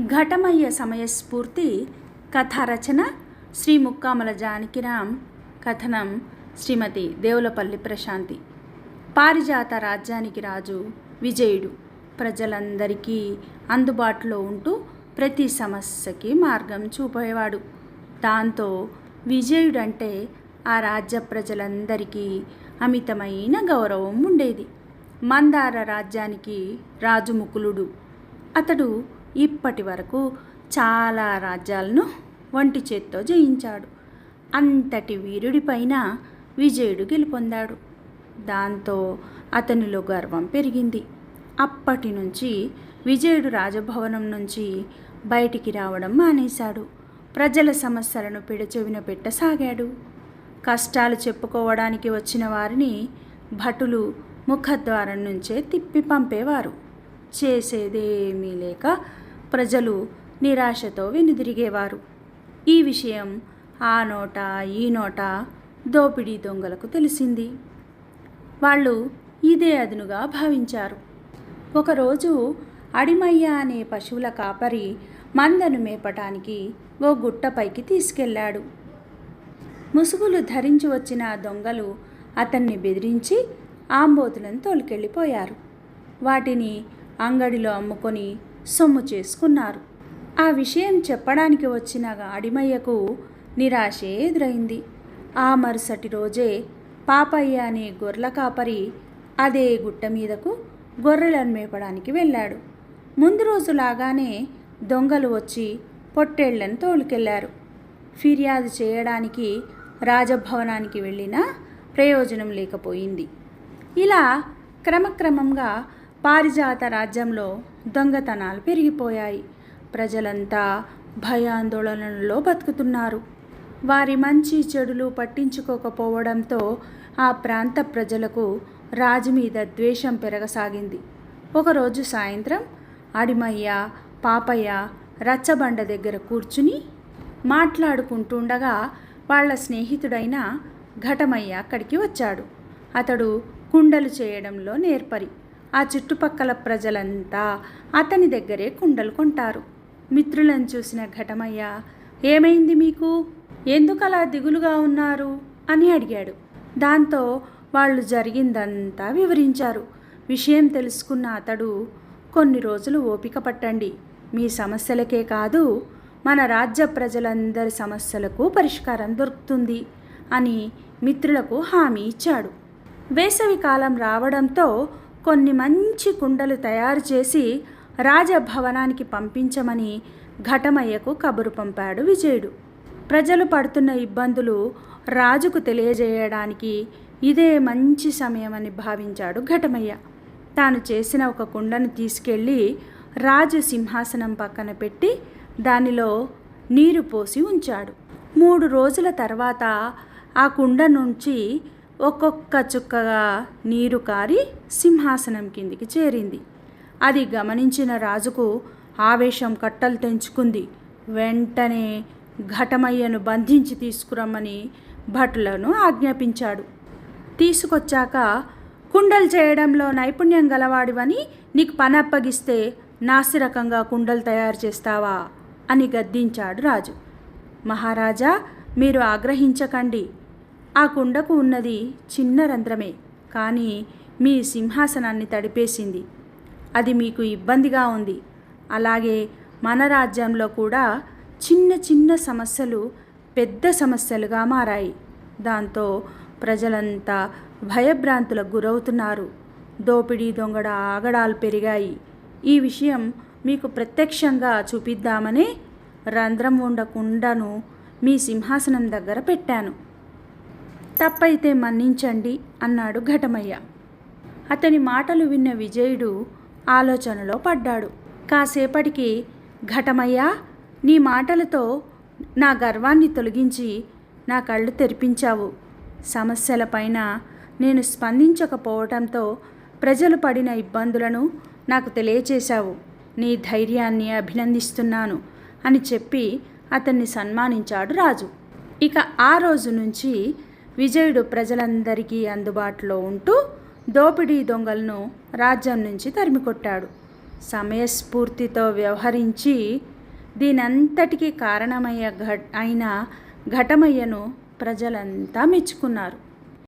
ఘటమయ్య సమయస్ఫూర్తి కథారచన శ్రీ ముక్కామల జానకిరామ్ కథనం శ్రీమతి దేవులపల్లి ప్రశాంతి. పారిజాత రాజ్యానికి రాజు విజయుడు. ప్రజలందరికీ అందుబాటులో ఉంటూ ప్రతి సమస్యకి మార్గం చూపేవాడు. దాంతో విజయుడంటే ఆ రాజ్య ప్రజలందరికీ అమితమైన గౌరవం ఉండేది. మందార రాజ్యానికి రాజు ముకులుడు. అతడు ఇప్పటి వరకు చాలా రాజ్యాలను ఒంటి చేత్తో జయించాడు. అంతటి వీరుడిపైన విజయుడు గెలుపొందాడు. దాంతో అతనిలో గర్వం పెరిగింది. అప్పటి నుంచి విజయుడు రాజభవనం నుంచి బయటికి రావడం మానేశాడు. ప్రజల సమస్యలను పిడచెవిన పెట్టసాగాడు కష్టాలు చెప్పుకోవడానికి వచ్చిన వారిని భటులు ముఖద్వారం నుంచే తిప్పి పంపేవారు. చేసేదేమీ లేక ప్రజలు నిరాశతో వెనుదిరిగేవారు. ఈ విషయం ఆ నోట ఈ నోట దోపిడీ దొంగలకు తెలిసింది. వాళ్ళు ఇదే అదునుగా భావించారు. ఒకరోజు అడిమయ్య అనే పశువుల కాపరి మందను మేపటానికి ఓ గుట్టపైకి తీసుకెళ్ళాడు. ముసుగులు ధరించి వచ్చిన దొంగలు అతన్ని బెదిరించి ఆంబోతులను తోలుకెళ్ళిపోయారు. వాటిని అంగడిలో అమ్ముకొని సొమ్ము చేసుకున్నారు. ఆ విషయం చెప్పడానికి వచ్చిన అడిమయ్యకు నిరాశే ఎదురైంది. ఆ మరుసటి రోజే పాపయ్య అనే గొర్రెల కాపరి అదే గుట్ట మీదకు గొర్రెలను మేపడానికి వెళ్ళాడు. ముందు రోజులాగానే దొంగలు వచ్చి పొట్టేళ్ళను తోలుకెళ్ళారు. ఫిర్యాదు చేయడానికి రాజభవనానికి వెళ్ళినా ప్రయోజనం లేకపోయింది. ఇలా క్రమక్రమంగా పారిజాత రాజ్యంలో దొంగతనాలు పెరిగిపోయాయి. ప్రజలంతా భయాందోళనలో బతుకుతున్నారు. వారి మంచి చెడులు పట్టించుకోకపోవడంతో ఆ ప్రాంత ప్రజలకు రాజు మీద ద్వేషం పెరగసాగింది. ఒకరోజు సాయంత్రం అడిమయ్య పాపయ్య రచ్చబండ దగ్గర కూర్చుని మాట్లాడుకుంటుండగా వాళ్ళ స్నేహితుడైన ఘటమయ్య అక్కడికి వచ్చాడు. అతడు కుండలు చేయడంలో నేర్పరి. ఆ చుట్టుపక్కల ప్రజలంతా అతని దగ్గరే కుండలు కొంటారు. మిత్రులను చూసిన ఘటమయ్య ఏమైంది మీకు? ఎందుకలా దిగులుగా ఉన్నారు? అని అడిగాడు. దాంతో వాళ్ళు జరిగిందంతా వివరించారు. విషయం తెలుసుకున్న అతడు కొన్ని రోజులు ఓపిక పట్టండి. మీ సమస్యలకే కాదు మన రాజ్య ప్రజలందరి సమస్యలకు పరిష్కారం దొరుకుతుంది అని మిత్రులకు హామీ ఇచ్చాడు. వేసవి కాలం రావడంతో కొన్ని మంచి కుండలు తయారు చేసి రాజభవనానికి పంపించమని ఘటమయ్యకు కబురు పంపాడు విజయుడు. ప్రజలు పడుతున్న ఇబ్బందులు రాజుకు తెలియజేయడానికి ఇదే మంచి సమయమని భావించాడు ఘటమయ్య. తాను చేసిన ఒక కుండను తీసుకెళ్ళి రాజు సింహాసనం పక్కన పెట్టి దానిలో నీరు పోసి ఉంచాడు. మూడు రోజుల తర్వాత ఆ కుండ నుంచి ఒక్కొక్క చుక్కగా నీరు కారి సింహాసనం కిందికి చేరింది. అది గమనించిన రాజుకు ఆవేశం కట్టలు తెంచుకుంది. వెంటనే ఘటమయ్యను బంధించి తీసుకురమ్మని భటులను ఆజ్ఞాపించాడు. తీసుకొచ్చాక కుండలు చేయడంలో నైపుణ్యం గలవాడివని నీకు పని అప్పగిస్తే నాసిరకంగా కుండలు తయారు చేస్తావా? అని గద్దించాడు రాజు. మహారాజా మీరు ఆగ్రహించకండి. ఆ కుండకు ఉన్నది చిన్న రంధ్రమే కానీ మీ సింహాసనాన్ని తడిపేసింది. అది మీకు ఇబ్బందిగా ఉంది. అలాగే మన రాజ్యంలో కూడా చిన్న చిన్న సమస్యలు పెద్ద సమస్యలుగా మారాయి. దాంతో ప్రజలంతా భయభ్రాంతులకు గురవుతున్నారు. దోపిడీ దొంగడ ఆగడాలు పెరిగాయి. ఈ విషయం మీకు ప్రత్యక్షంగా చూపిద్దామనే రంధ్రం ఉండ కుండను మీ సింహాసనం దగ్గర పెట్టాను. తప్పైతే మన్నించండి అన్నాడు ఘటమయ్య. అతని మాటలు విన్న విజయుడు ఆలోచనలో పడ్డాడు. కాసేపటికి ఘటమయ్య నీ మాటలతో నా గర్వాన్ని తొలగించి నా కళ్ళు తెరిపించావు. సమస్యలపైన నేను స్పందించకపోవటంతో ప్రజలు పడిన ఇబ్బందులను నాకు తెలియచేశావు. నీ ధైర్యాన్ని అభినందిస్తున్నాను అని చెప్పి అతన్ని సన్మానించాడు రాజు. ఇక ఆ రోజు నుంచి విజయుడు ప్రజలందరికీ అందుబాటులో ఉంటూ దోపిడీ దొంగలను రాజ్యం నుంచి తరిమికొట్టాడు. సమయస్ఫూర్తితో వ్యవహరించి దీనంతటికీ కారణమయ్య ఘ అయిన ఘటమయ్యను ప్రజలంతా మెచ్చుకున్నారు.